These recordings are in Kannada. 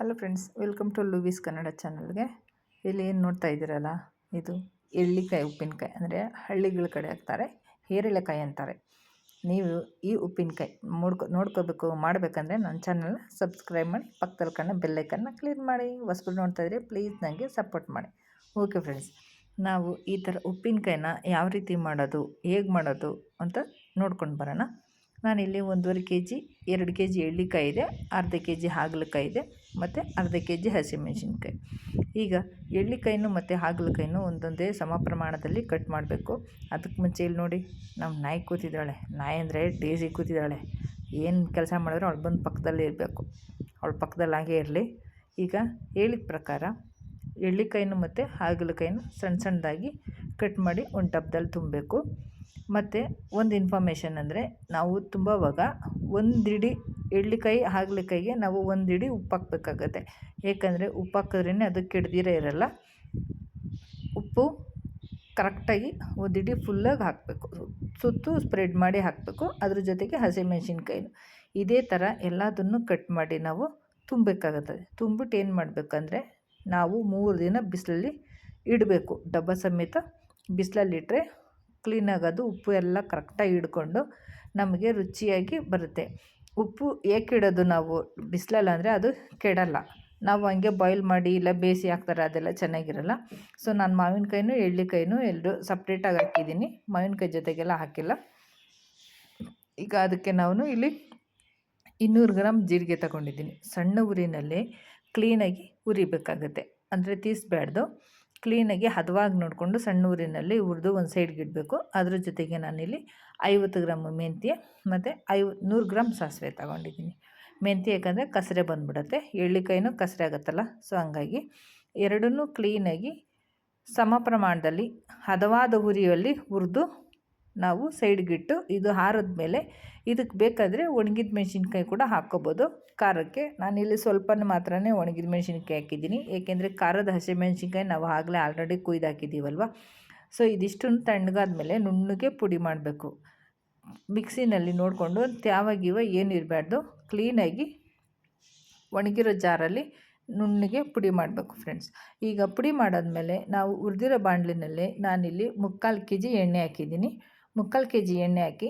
ಹಲೋ ಫ್ರೆಂಡ್ಸ್ ವೆಲ್ಕಮ್ ಟು ಲೂವೀಸ್ ಕನ್ನಡ ಚಾನಲ್ಗೆ ಇಲ್ಲಿ ಏನು ನೋಡ್ತಾ ಇದ್ದೀರಲ್ಲ, ಇದು ಎಳ್ಳಿಕಾಯಿ, ಉಪ್ಪಿನಕಾಯಿ, ಅಂದರೆ ಹಳ್ಳಿಗಳ ಕಡೆ ಹಾಕ್ತಾರೆ, ಹೇರಳೆಕಾಯಿ ಅಂತಾರೆ. ನೀವು ಈ ಉಪ್ಪಿನಕಾಯಿ ನೋಡ್ಕೊ, ನೋಡ್ಕೋಬೇಕು, ಮಾಡಬೇಕಂದ್ರೆ ನನ್ನ ಚಾನಲ್ನ ಸಬ್ಸ್ಕ್ರೈಬ್ ಮಾಡಿ, ಪಕ್ಕದಲ್ಲಿ ಕಣ್ಣ ಬೆಲ್ಲೈಕನ್ನ ಕ್ಲೀನ್ ಮಾಡಿ. ಹೊಸಬರು ನೋಡ್ತಾ ಇದ್ರೆ ಪ್ಲೀಸ್ ನನಗೆ ಸಪೋರ್ಟ್ ಮಾಡಿ. ಓಕೆ ಫ್ರೆಂಡ್ಸ್ ನಾವು ಈ ಥರ ಉಪ್ಪಿನಕಾಯಿನ ಯಾವ ರೀತಿ ಮಾಡೋದು, ಹೇಗೆ ಮಾಡೋದು ಅಂತ ನೋಡ್ಕೊಂಡು ಬರೋಣ. ನಾನಿಲ್ಲಿ ಒಂದೂವರೆ ಕೆ ಜಿ ಎರಡು ಕೆ ಜಿ ಎಳ್ಳಿಕಾಯಿ ಇದೆ, ಅರ್ಧ ಕೆ ಜಿ ಹಾಗಲಕಾಯಿ ಇದೆ, ಮತ್ತು ಅರ್ಧ ಕೆ ಜಿ ಹಸಿಮೆಣಸಿನ್ಕಾಯಿ. ಈಗ ಎಳ್ಳಿಕಾಯಿನೂ ಮತ್ತು ಹಾಗಲಕಾಯಿನೂ ಒಂದೊಂದೇ ಸಮ ಪ್ರಮಾಣದಲ್ಲಿ ಕಟ್ ಮಾಡಬೇಕು. ಅದಕ್ಕೆ ಮುಂಚೆ ಇಲ್ಲಿ ನೋಡಿ, ನಮ್ಮ ನಾಯಿ ಕೂತಿದ್ದಾಳೆ. ನಾಯಿ ಅಂದರೆ ಡೇಸಿ ಕೂತಿದ್ದಾಳೆ. ಏನು ಕೆಲಸ ಮಾಡಿದ್ರು ಅವಳು ಬಂದು ಪಕ್ಕದಲ್ಲೇ ಇರಬೇಕು. ಅವಳ ಪಕ್ಕದಲ್ಲಿ ಹಾಗೇ ಇರಲಿ. ಈಗ ಹೇಳಿದ ಪ್ರಕಾರ ಎಳ್ಳಿಕಾಯಿನೂ ಮತ್ತು ಹಾಗಲಕಾಯಿನೂ ಸಣ್ಣ ಸಣ್ಣದಾಗಿ ಕಟ್ ಮಾಡಿ ಒಂದು ಟಬ್ದಲ್ಲಿ ತುಂಬಬೇಕು. ಮತ್ತು ಒಂದು ಇನ್ಫಾರ್ಮೇಷನ್ ಅಂದರೆ ನಾವು ತುಂಬುವಾಗ ಒಂದಿಡಿ ಎಳ್ಳಿಕಾಯಿ, ಹಾಗಲಕಾಯಿಗೆ ನಾವು ಒಂದಿಡಿ ಉಪ್ಪು ಹಾಕ್ಬೇಕಾಗತ್ತೆ ಏಕೆಂದರೆ ಉಪ್ಪು ಹಾಕಿದ್ರೇ ಅದು ಕೆಡ್ದಿರೇ ಇರೋಲ್ಲ. ಉಪ್ಪು ಕರೆಕ್ಟಾಗಿ ಒಂದಿಡಿ ಫುಲ್ಲಾಗಿ ಹಾಕಬೇಕು. ಸುತ್ತು ಸ್ಪ್ರೆಡ್ ಮಾಡಿ ಹಾಕಬೇಕು. ಅದ್ರ ಜೊತೆಗೆ ಹಸಿಮೆಣ್ಸಿನ್ಕಾಯಿನು. ಇದೇ ಥರ ಎಲ್ಲದನ್ನು ಕಟ್ ಮಾಡಿ ನಾವು ತುಂಬಬೇಕಾಗುತ್ತದೆ ತುಂಬಿಟ್ಟು ಏನು ಮಾಡಬೇಕಂದ್ರೆ ನಾವು ಮೂರು ದಿನ ಬಿಸಿಲಲ್ಲಿ ಇಡಬೇಕು. ಡಬ್ಬ ಸಮೇತ ಬಿಸಿಲಲ್ಲಿಟ್ಟರೆ ಕ್ಲೀನಾಗಿ ಅದು ಉಪ್ಪು ಎಲ್ಲ ಕರೆಕ್ಟಾಗಿ ಹಿಡ್ಕೊಂಡು ನಮಗೆ ರುಚಿಯಾಗಿ ಬರುತ್ತೆ. ಉಪ್ಪು ಏಕೆ ಇಡೋದು ನಾವು ಬಿಸಿಲಲ್ಲ ಅಂದರೆ ಅದು ಕೆಡಲ್ಲ. ನಾವು ಹಂಗೆ ಬಾಯ್ಲ್ ಮಾಡಿ ಇಲ್ಲ ಬೇಯಿಸಿ ಹಾಕ್ತಾರೆ ಅದೆಲ್ಲ ಚೆನ್ನಾಗಿರಲ್ಲ. ಸೊ, ನಾನು ಮಾವಿನಕಾಯಿನೂ, ಎಳ್ಳಿಕಾಯಿನೂ ಎರಡು ಸಪ್ರೇಟಾಗಿ ಹಾಕಿದ್ದೀನಿ. ಮಾವಿನಕಾಯಿ ಜೊತೆಗೆಲ್ಲ ಹಾಕಿಲ್ಲ. ಈಗ ಅದಕ್ಕೆ ನಾನು ಇಲ್ಲಿ ಇನ್ನೂರು ಗ್ರಾಮ್ ಜೀರಿಗೆ ತಗೊಂಡಿದ್ದೀನಿ. ಸಣ್ಣ ಉರಿನಲ್ಲಿ ಕ್ಲೀನಾಗಿ ಉರಿಬೇಕಾಗುತ್ತೆ. ಅಂದರೆ ತೀಸ್ಬಾರ್ದು. ಕ್ಲೀನಾಗಿ ಹದವಾಗಿ ನೋಡಿಕೊಂಡು ಸಣ್ಣ ಊರಿನಲ್ಲಿ ಹುರಿದು ಒಂದು ಸೈಡ್ಗೆ ಇಡಬೇಕು. ಅದ್ರ ಜೊತೆಗೆ ನಾನಿಲ್ಲಿ ಐವತ್ತು ಗ್ರಾಮ್ ಮೆಂತ್ಯ ಮತ್ತು ಐವ, ನೂರು ಗ್ರಾಮ್ ಸಾಸಿವೆ ತಗೊಂಡಿದ್ದೀನಿ. ಮೆಂತ್ಯ ಯಾಕಂದರೆ ಕಸರೆ ಬಂದ್ಬಿಡುತ್ತೆ. ಎಳ್ಳಿಕಾಯಿನೂ ಕಸರೆ ಆಗುತ್ತಲ್ಲ ಸೊ ಹಂಗಾಗಿ ಎರಡನ್ನೂ ಕ್ಲೀನಾಗಿ ಸಮ ಪ್ರಮಾಣದಲ್ಲಿ ಹದವಾದ ಹುರಿಯಲ್ಲಿ ಹುರಿದು ನಾವು ಸೈಡ್ಗಿಟ್ಟು ಇದು ಹಾರದ ಮೇಲೆ ಇದಕ್ಕೆ ಬೇಕಾದರೆ ಒಣಗಿದ ಮೆಣಸಿನ್ಕಾಯಿ ಕೂಡ ಹಾಕ್ಕೋಬೋದು. ಖಾರಕ್ಕೆ ನಾನಿಲ್ಲಿ ಸ್ವಲ್ಪ ಮಾತ್ರ ಒಣಗಿದ ಮೆಣಸಿನ್ಕಾಯಿ ಹಾಕಿದ್ದೀನಿ. ಏಕೆಂದರೆ ಖಾರದ ಹಸಿಮೆಣ್ಸಿನ್ಕಾಯಿ ನಾವು ಆಗಲೇ ಆಲ್ರೆಡಿ ಕುಯ್ದು ಹಾಕಿದ್ದೀವಲ್ವ? ಸೊ ಇದಿಷ್ಟನ್ನು ತಣ್ಣಗಾದ ಮೇಲೆ ನುಣ್ಣಗೆ ಪುಡಿ ಮಾಡಬೇಕು. ಮಿಕ್ಸಿನಲ್ಲಿ ನೋಡಿಕೊಂಡು ತ್ಯಾವಾಗಿವ ಏನು ಇರಬಾರ್ದು ಕ್ಲೀನಾಗಿ ಒಣಗಿರೋ ಜಾರಲ್ಲಿ ನುಣ್ಣಗೆ ಪುಡಿ ಮಾಡಬೇಕು ಫ್ರೆಂಡ್ಸ್ ಈಗ ಪುಡಿ ಮಾಡಾದ್ಮೇಲೆ ನಾವು ಉರಿದಿರೋ ಬಾಣಲಿನಲ್ಲಿ ನಾನಿಲ್ಲಿ ಮುಕ್ಕಾಲು ಕೆ ಜಿ ಎಣ್ಣೆ ಹಾಕಿದ್ದೀನಿ. ಮುಕ್ಕಾಲು ಕೆ ಜಿ ಎಣ್ಣೆ ಹಾಕಿ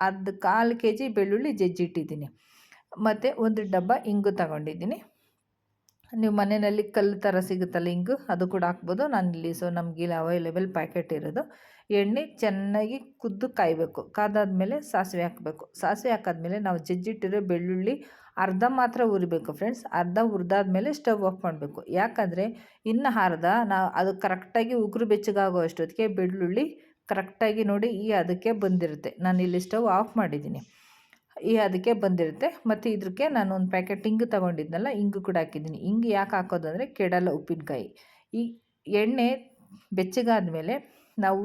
ಅರ್ಧ ಕಾಲು ಕೆ ಜಿ ಬೆಳ್ಳುಳ್ಳಿ ಜಜ್ಜಿಟ್ಟಿದ್ದೀನಿ. ಮತ್ತು ಒಂದು ಡಬ್ಬ ಇಂಗು ತಗೊಂಡಿದ್ದೀನಿ. ನೀವು ಮನೆಯಲ್ಲಿ ಕಲ್ಲು ಥರ ಸಿಗುತ್ತಲ್ಲ ಇಂಗು, ಅದು ಕೂಡ ಹಾಕ್ಬೋದು. ನಾನು ಇಲ್ಲಿ ಸೊ ನಮಗೆ ಇಲ್ಲಿ ಅವೈಲೇಬಲ್ ಪ್ಯಾಕೆಟ್ ಇರೋದು. ಎಣ್ಣೆ ಚೆನ್ನಾಗಿ ಕುದ್ದು ಕಾಯಬೇಕು. ಕಾದಾದ್ಮೇಲೆ ಸಾಸಿವೆ ಹಾಕಬೇಕು. ಸಾಸಿವೆ ಹಾಕಾದ್ಮೇಲೆ ನಾವು ಜಜ್ಜಿಟ್ಟಿರೋ ಬೆಳ್ಳುಳ್ಳಿ ಅರ್ಧ ಮಾತ್ರ ಉರಿಬೇಕು ಫ್ರೆಂಡ್ಸ್ ಅರ್ಧ ಹುರಿದಾದ್ಮೇಲೆ ಸ್ಟವ್ ಆಫ್ ಮಾಡಬೇಕು. ಯಾಕಂದರೆ ಇನ್ನು ಅರ್ಧ ನಾವು ಅದು ಕರೆಕ್ಟಾಗಿ ಉಗುರು ಬೆಚ್ಚಗಾಗೋ ಅಷ್ಟೊತ್ತಿಗೆ ಬೆಳ್ಳುಳ್ಳಿ ಕರೆಕ್ಟಾಗಿ ನೋಡಿ ಈ ಅದಕ್ಕೆ ಬಂದಿರುತ್ತೆ. ನಾನು ಇಲ್ಲಿ ಸ್ಟವ್ ಆಫ್ ಮಾಡಿದ್ದೀನಿ. ಈ ಅದಕ್ಕೆ ಬಂದಿರುತ್ತೆ. ಮತ್ತು ಇದಕ್ಕೆ ನಾನು ಒಂದು ಪ್ಯಾಕೆಟ್ ಇಂಗು ತೊಗೊಂಡಿದ್ನಲ್ಲ ಇಂಗು ಕೂಡ ಹಾಕಿದ್ದೀನಿ. ಇಂಗು ಯಾಕೆ ಹಾಕೋದು ಅಂದರೆ ಕೆಡಲ್ಲ ಉಪ್ಪಿನಕಾಯಿ. ಈ ಎಣ್ಣೆ ಬೆಚ್ಚಗಾದ ಮೇಲೆ ನಾವು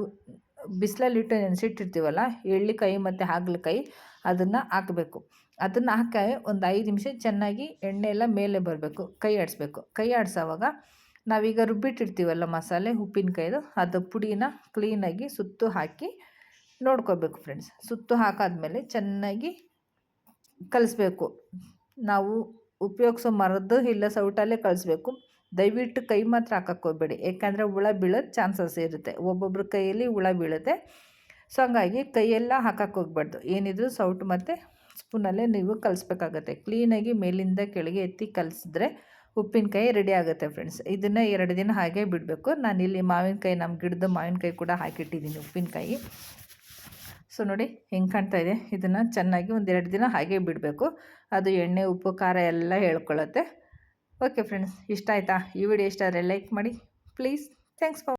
ಬಿಸಿಲಲ್ಲಿಟ್ಟು ನೆನೆಸಿಟ್ಟಿರ್ತೀವಲ್ಲ, ಎಳ್ಳಿಕಾಯಿ ಮತ್ತು ಹಾಗಲಕಾಯಿ, ಅದನ್ನು ಹಾಕಬೇಕು. ಅದನ್ನು ಹಾಕಿ ಒಂದು ಐದು ನಿಮಿಷ ಚೆನ್ನಾಗಿ ಎಣ್ಣೆ ಎಲ್ಲ ಮೇಲೆ ಬರಬೇಕು, ಕೈ ಆಡಿಸ್ಬೇಕು. ಕೈ ಆಡಿಸೋವಾಗ ನಾವೀಗ ರುಬ್ಬಿಟ್ಟಿರ್ತೀವಲ್ಲ ಮಸಾಲೆ ಉಪ್ಪಿನಕಾಯ್ದು, ಅದು ಪುಡಿನ ಕ್ಲೀನಾಗಿ ಸುತ್ತು ಹಾಕಿ ನೋಡ್ಕೋಬೇಕು ಫ್ರೆಂಡ್ಸ್ ಸುತ್ತು ಹಾಕಾದ್ಮೇಲೆ ಚೆನ್ನಾಗಿ ಕಲಿಸ್ಬೇಕು. ನಾವು ಉಪಯೋಗಿಸೋ ಮರದ್ದು ಇಲ್ಲ ಸೌಟಲ್ಲೇ ಕಳಿಸ್ಬೇಕು ದಯವಿಟ್ಟು ಕೈ ಮಾತ್ರ ಹಾಕಕ್ಕೆ ಹೋಗ್ಬೇಡಿ. ಯಾಕಂದರೆ ಹುಳ ಬೀಳೋದು ಚಾನ್ಸಸ್ ಇರುತ್ತೆ. ಒಬ್ಬೊಬ್ಬರ ಕೈಯಲ್ಲಿ ಹುಳ ಬೀಳುತ್ತೆ. ಸೊ ಹಂಗಾಗಿ ಕೈಯೆಲ್ಲ ಹಾಕಕ್ಕೆ ಹೋಗ್ಬಾರ್ದು. ಏನಿದ್ರು ಸೌಟ್ ಮತ್ತು ಸ್ಪೂನಲ್ಲೇ ನೀವು ಕಲಿಸ್ಬೇಕಾಗತ್ತೆ. ಕ್ಲೀನಾಗಿ ಮೇಲಿಂದ ಕೆಳಗೆ ಎತ್ತಿ ಕಲಿಸಿದ್ರೆ ಉಪ್ಪಿನಕಾಯಿ ರೆಡಿ ಆಗುತ್ತೆ ಫ್ರೆಂಡ್ಸ್ ಇದನ್ನು ಎರಡು ದಿನ ಹಾಗೆ ಬಿಡಬೇಕು. ನಾನಿಲ್ಲಿ ಮಾವಿನಕಾಯಿ ನಮ್ಮ ಗಿಡದ ಮಾವಿನಕಾಯಿ ಕೂಡ ಹಾಕಿಟ್ಟಿದ್ದೀನಿ ಉಪ್ಪಿನಕಾಯಿ. ಸೊ ನೋಡಿ ಹೆಂಗೆ ಕಾಣ್ತಾ ಇದೆ. ಇದನ್ನು ಚೆನ್ನಾಗಿ ಒಂದೆರಡು ದಿನ ಹಾಗೆ ಬಿಡಬೇಕು. ಅದು ಎಣ್ಣೆ, ಉಪ್ಪು, ಖಾರ ಎಲ್ಲ ಹೇಳ್ಕೊಳ್ಳುತ್ತೆ ಓಕೆ ಫ್ರೆಂಡ್ಸ್ ಇಷ್ಟ ಆಯಿತಾ? ಈ ವಿಡಿಯೋ ಇಷ್ಟ ಆದರೆ ಲೈಕ್ ಮಾಡಿ. Please thanks for